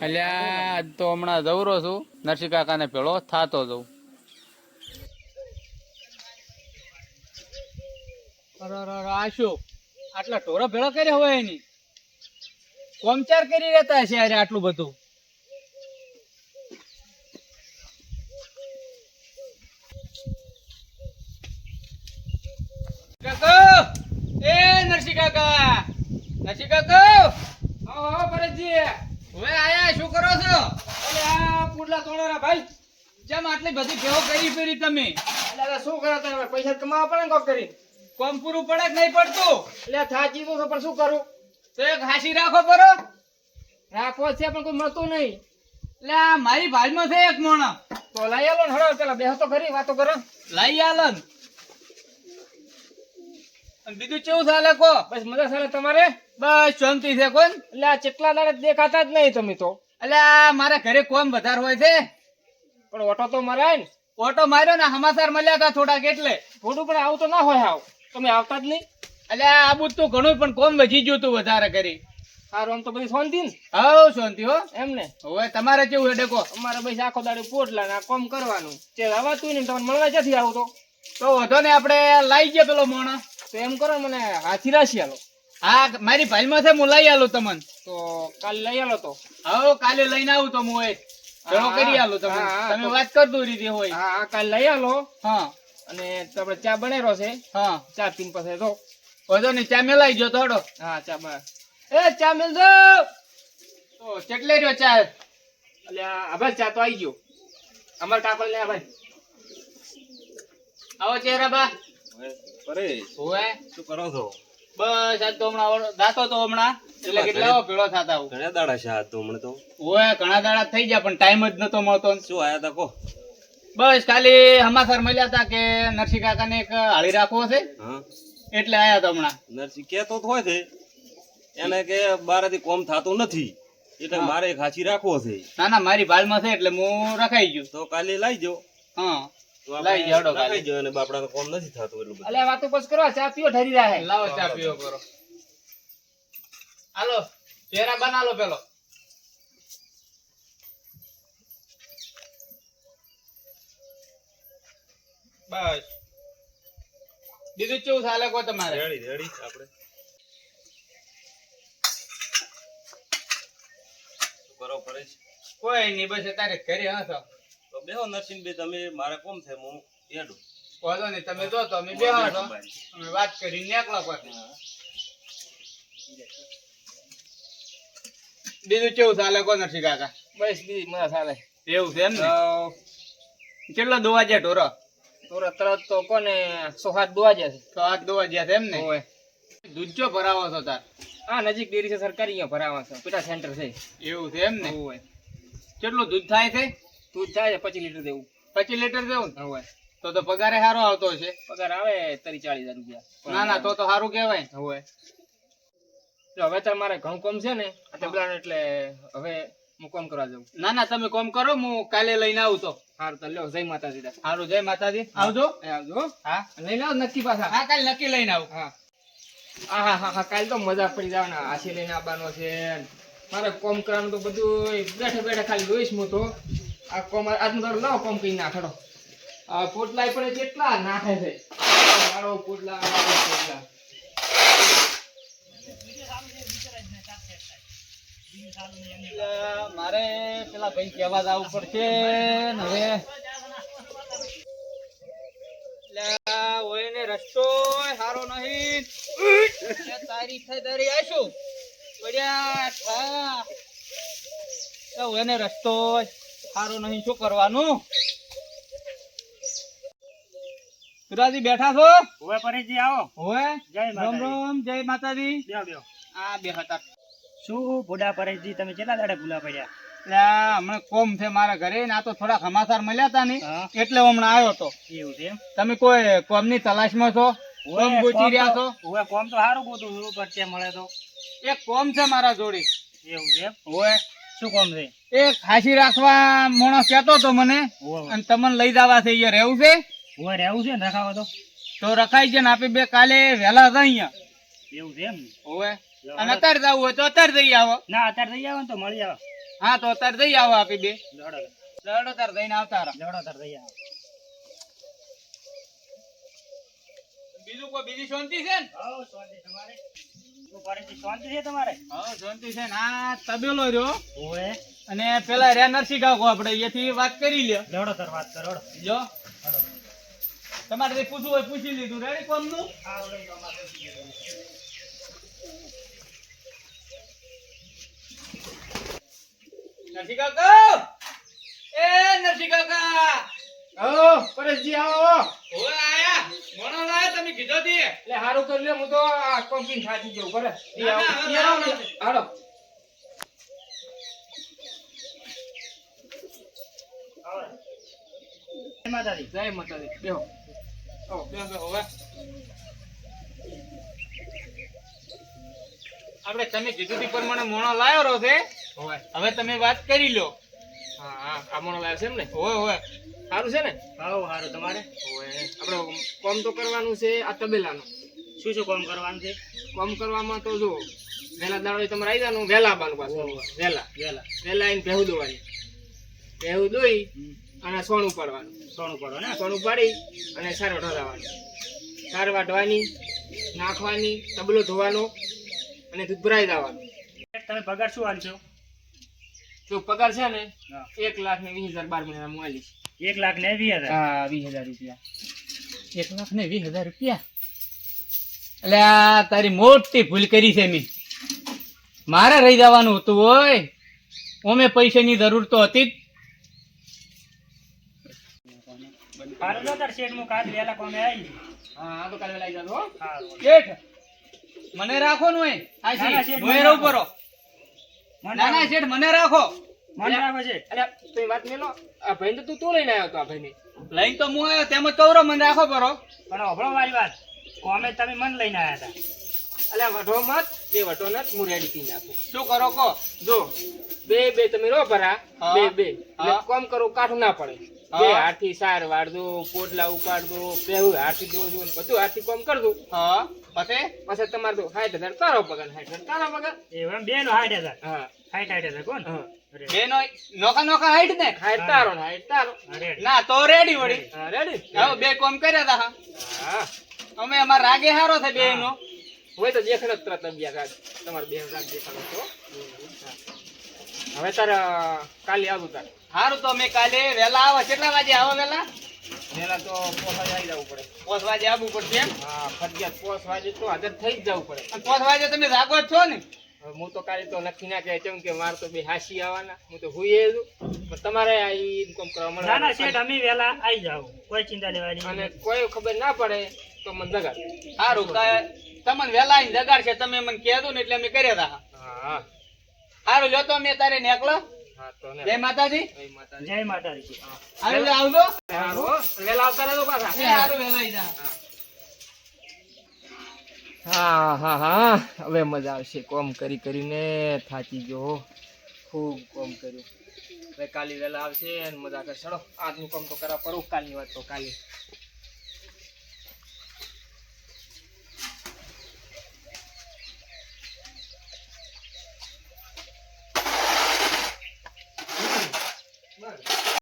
અલ્યા તો હમણાં જવરો છું. નરસિંહ કાકાને પેલો થાતો જઉં. આટલા ટોરો ભેળો કર્યા હોય એની? કોમચાર કરી રહેતા યાર આટલું બધું. કાકા! એ નરસિંહ કાકા નરસિંહ કાકા આવો આવો ભરતજી હવે આયા શું કરો છો અરે આ પુડલા તોડોરા ભાઈ જેમ આટલી બધી ભેગો કરી ફેરી તમે. એટલે શું કરો તમે? પૈસા કમાવા પડે ને કોક કરી કોમ પૂરું પડે કે નહીં પડતું? એટલે થાચી તો પણ શું કરું? તો એક હાસી રાખો બરો રાખવો છે પણ કોઈ મળતું નહીં. એટલે આ મારી ભાજમાં છે એક મોણા. તો લઈ આલો ને હળો પેલા બેહો તો ખરી વાતો કરો. લઈ આલન અને બીજું કેવું ચાલે કો? બસ મજા ચાલે તમારે? બસ શાંતિ છે કોણ? એટલે આ ચેટલા દાડે દેખાતા જ નહીં તમે તો. એટલે આ મારા ઘરે કોમ વધારે હોય છે. પણ ઓટો તો મરાય ને. ઓટો માર્યો ને સમાચાર મળ્યા હતા થોડાક એટલે. થોડું પણ આવું તો ના હોય આવ તમે આવતા જ નહીં. આ આબુ તો ઘણું પણ કોમ વધી ગયું તું વધારે કરી. સારું આમ તો બધી શાંતિ ને? હવ શાંતિ હો. એમ ને? હવે તમારે કેવું હેડે કો અમારે બસ આખો દાડે પોટલા ને આ કોમ કરવાનું. તે આવાતું ને તમને મળવા ક્યાંથી આવું તો? તો વધો ને આપણે લાઈ ગયા પેલો મોણા. તો એમ કરો મને હાથી રાશી આલો. હા મારી ભાઈમાં છે હું લઈ આલું તમને. તો કાલે લઈ આલો તો. હવે કાલે લઈને આવું તો હું એ. ભેળો કરી આલો હા, તમે વાત કરતું રીતે હોય. હા કાલ લઈ આલો. હા. અને તમે ચા બનેરો છે. હા. ચા પીન પછી તો. વધો ને ચા મેલાઈ ગયો થોડો હા ચા બા એ ચા મેલ દો તો કેટલે રહ્યો ચા? એટલે આ ભાઈ ચા તો આવી ગયો. અમાર કાકોલ ને આ ભાઈ આવો ચહેરા બા. પરેશ શું કરો છો? બસ આજ તો હમણાં દાતો તો હમણાં. એટલે કેટલા આવો થતા ઘણા દાડા છે તો હમણાં તો. ઓય ઘણા દાડા થઈ ગયા પણ ટાઈમ જ નતો મળતો. શું આયા તા કો? બસ ખાલી હમાસર મળ્યા હતા કે નરસિંહ કાકાને એક હાળી રાખવો છે. એટલે આયા તો હમણાં. નરસિંહ કેતો તો હોય છે. એને કે બારાથી કોમ થાતું નથી. એટલે મારે હાચી રાખવો છે. ના ના મારી ભાલમાં છે એટલે હું રખાઈ ગયું. તો કાલે લઈ જો હા. તો લઈ જાડો કાલે. જો અને બાપડા કોમ નથી થતું એટલું બધું. એટલે વાતો પછી કરવા ચા પીઓ ઠરી રહે લાવો ચા પીવો કરો. હાલો ચહેરા બનાલો પેલો. બસ. બીજું કેવું ચાલે કો તમારે? રેડી રેડી આપણે કરો કોઈ નહીં બસ તારે ઘરે હશો તો બેહો નરસિંહભાઈ બે તમે મારે કોમ છે હું એડું વાંધો નહીં તમે જો તો અમે બેહો અમે વાત કરી નીકળો પછી. બીજું કેવું ચાલે કો નથી કાકા? બસ બીજી મજા ચાલે. એવું છે એમ ને? કેટલા દોવા જ્યાં ઢોરો? ઢોરો તરત તો કોને સો હાથ દોવા છે. સો આજ દોવા છે એમ ને? ઓય. દૂધ ચો ભરાવો છો તાર? હા નજીક ડેરી છે સરકારી અહીંયા ભરાવા છે. પેટા સેન્ટર છે. એવું છે એમ ને? ઓય. કેટલું દૂધ થાય છે? દૂધ થાય છે પચીસ લીટર દેવું પચીસ લીટર દેવું ને? હોય તો તો પગારે સારો આવતો છે પગાર આવે તરી ચાલીસ હજાર રૂપિયા. ના ના તો તો સારું કહેવાય. હોય જો હવે તાર મારે ઘણું કોમ છે ને તબલાનું એટલે હવે હું કોમ કરવા જાઉં. ના ના તમે કોમ કરો હું કાલે લઈને આવું તો. સારું તો લ્યો જય માતાજી સારું જય માતાજી. આવજો. આવજો હા. લઈને આવો નક્કી પાછા. હા કાલે નક્કી લઈને આવું. હા. હા હા હા કાલે તો મજા પડી જવાના. આશી લઈને આવવાનો છે. મારે કોમ કરવાનું તો બધું બેઠે બેઠે ખાલી જોઈશ હું તો. આ કોમ આજનું તારું લાવો કોમ કઈ નાખડો આ પોટલા પણ કેટલા નાખે છે? પોટલા પોટલા એટલે મારે પેલા ભાઈ કહેવા જવું પડશે ને હવે એટલે રસ્તો સારો નહીં. તારી થઈ આવીશું પડ્યા ઠા. એટલે ઓય ને રસ્તો સારો નહીં શું કરવાનું? સુરાજી બેઠા છો? હવે પરેશજી આવો. હોય જય રામ રામ જય માતાજી. આ બે હતા. શું ભૂડા પરેશજી તમે કેટલા દાડે ભૂલા પડ્યા? એટલે હમણાં કોમ છે મારા ઘરે ને આ તો થોડા સમાચાર મળ્યા હતા ને એટલે હમણાં આવ્યો તો. એવું છે તમે કોઈ કોમની તલાશમાં છો? કોમ ગોતી રહ્યા છો? હવે કોમ તો સારું ગોતું છું પરચે મળે તો. એક કોમ છે મારા જોડે. એવું છે શું કોમ છે? એ ખાસી રાખવા માણસ કહેતો હતો મને અને તમને લઈ જવા છે અહીંયા રહેવું છે? હવે રહેવું છે ને રખાવો તો? તો રખાઈ છે ને આપે બે કાલે વહેલા હતા અહીંયા. એવું છે એમ હોય અને અત્યારે જવું હોય તો અત્યારે જઈ આવો. ના અત્યારે થઈ આવો ને તો મળી આવો. હા તો અત્યારે જઈ આવો આપી બે. લડો લડો તાર જઈને આવતા લડો તાર દઈ આવો. બીજું કોઈ બીજી શાંતિ છે ને? હો શાંતિ તમારે. શાંતિ છે તમારે? હા શાંતિ છે ને? તબેલો રહ્યો. ઓએ અને પેલા રહ્યા નરસિંહ આપણે. અહીંયાથી વાત કરી લ્યો. લડો તાર વાત કરો જો. તમારે પૂછવું હોય પૂછી લીધું. રેડી કોમનું. નરસિંહ કાકા! એ નરસિંહ કાકા! હો પરેશજી આવો ઓય આયા. મોણો લાયા તમે કીધો તી. એટલે હારું કરી લે હું તો આ કોમ્પિંગ ખાતી જઉં બરાબર એ આવો. આવો. હાલો. જય માતાજી જય માતાજી. બેહો. આવો આપણે તમે કીધું તી પ્રમાણે મોણો લાવ્યો રહો છે. હવે. તમે વાત કરી લો. હા હા આ મોણો લાવ્યો છે એમ ને હોય હોય સારું છે ને? હા સારું તમારે? આપણે કોમ તો કરવાનું છે આ તબેલાનું. શું શું કોમ કરવાનું છે? કોમ કરવામાં તો જો વહેલા દાડો તમારે આવી જવાનું વહેલા આવવાનું પાછું. વહેલા. વહેલા. વહેલા આવીને ભેહું દોવાની. ભેહું દોઈ અને સોનું પાડવાનું સોનું પડો ને સોનું પાડી અને સાર વાઢવાની સાર વાઢવાની નાખવાની તબલો ધોવાનો અને દૂધ ભરાઈ જવાનું. તમે પગાર શું હાલશો જો પગાર છે ને એક લાખ ને વીસ હજાર બાર મહિના હું આલીશ. એક લાખ ને વીસ હજાર? હા વીસ હજાર રૂપિયા. એક લાખ ને વીસ હજાર રૂપિયા? એટલે આ તારી મોટી ભૂલ કરી છે મેં. મારે રહી જવાનું હતું હોય ઓમે પૈસાની જરૂર તો હતી જ. સારું જો તાર શેઠ હું કાલ વેલા કોમે આવી હા તો કાલે લઈ જતો હો. શેઠ મને રાખો નું એ ના, શેઠ, મને રહું રાખો. પરો ના ના શેઠ મને રાખો. મને રાખો છે. અલ્યા તું વાત મેલો આ ભાઈ તો તું તું લઈને આવ્યો તો આ ભાઈને. લઈને તો હું આવ્યો તેમ જ કવરો મને રાખો પરો. પણ હોભળો મારી વાત. કોમે તમે મને લઈને આવ્યા હતા અલ્યા વઢો મત બે વઢો નત હું રેડી પી નાખું શું કરો કો જો બે બે તમે રો ભરા. બે બે. કોમ કરો કાઠું ના પડે. બે હાથી સાર વાળજો પોટલા ઉપાડજો બેહું હાથી દોજો બધું હાથી કોમ કરજો હા. પછી? પછી તમારે તો સાઠ હજાર તારો પગાર સાઠ હજાર તારો પગાર. એવા બે નો સાઠ હજાર. હા. સાઠ સાઠ હજાર કોણ? બે નો નોખા નોખા હાઈટ ને? હાઈટ તારો ને હાઈટ તારો. ના તો રેડી વળી. રેડી હવે બે કોમ કર્યા તા હા. અમે અમાર રાગે હારો છે બે નો હોય તો દેખાડો જ તરત અભ્યાસ તમારે બે રાગ દેખાડો તો. હવે તારે કાલે આવું તારે. સારું તો અમે કાલે વેલા આવો કેટલા વાગે આવો વેલા પેલા તો પોસ વાગે આવી જવું પડે. પોસ વાગે આવવું પડશે એમ? હા ફરજિયાત પોસ વાગે તો હાજર થઈ જ જવું પડે. અને પાંચ વાગે તમે જાગો જ છો ને? હું તો કાલે તો લખી ના કહે કેમ કે મારે તો બે હાસી આવવાના. હું તો હુઈએ છું પણ તમારે આ ઇન્કમ કરવા ના ના શેઠ અમે વેલા આવી જાવ કોઈ ચિંતા લેવાની અને કોઈ ખબર ના પડે તો મને જગાડ સારું તમને વેલા આવીને જગાડશે તમે મને કહેજો ને એટલે અમે કર્યા હતા હા. હારું લ્યો તો અમે તારે નેકલો હા જય માતાજી. જય માતાજી. જય હારું આવજો. વેલા આવતા રહેજો પાછા. હારું વેલા આવી જા. હા હા હા. હવે મજા આવશે. કોમ કરી કરીને થાકી ગયો. ખૂબ કોમ કર્યું. હવે કાલી વહેલા આવશે અને મજા કરશે. ચલો આજનું કામ તો કરા પડું. કાલની વાત તો કાલે.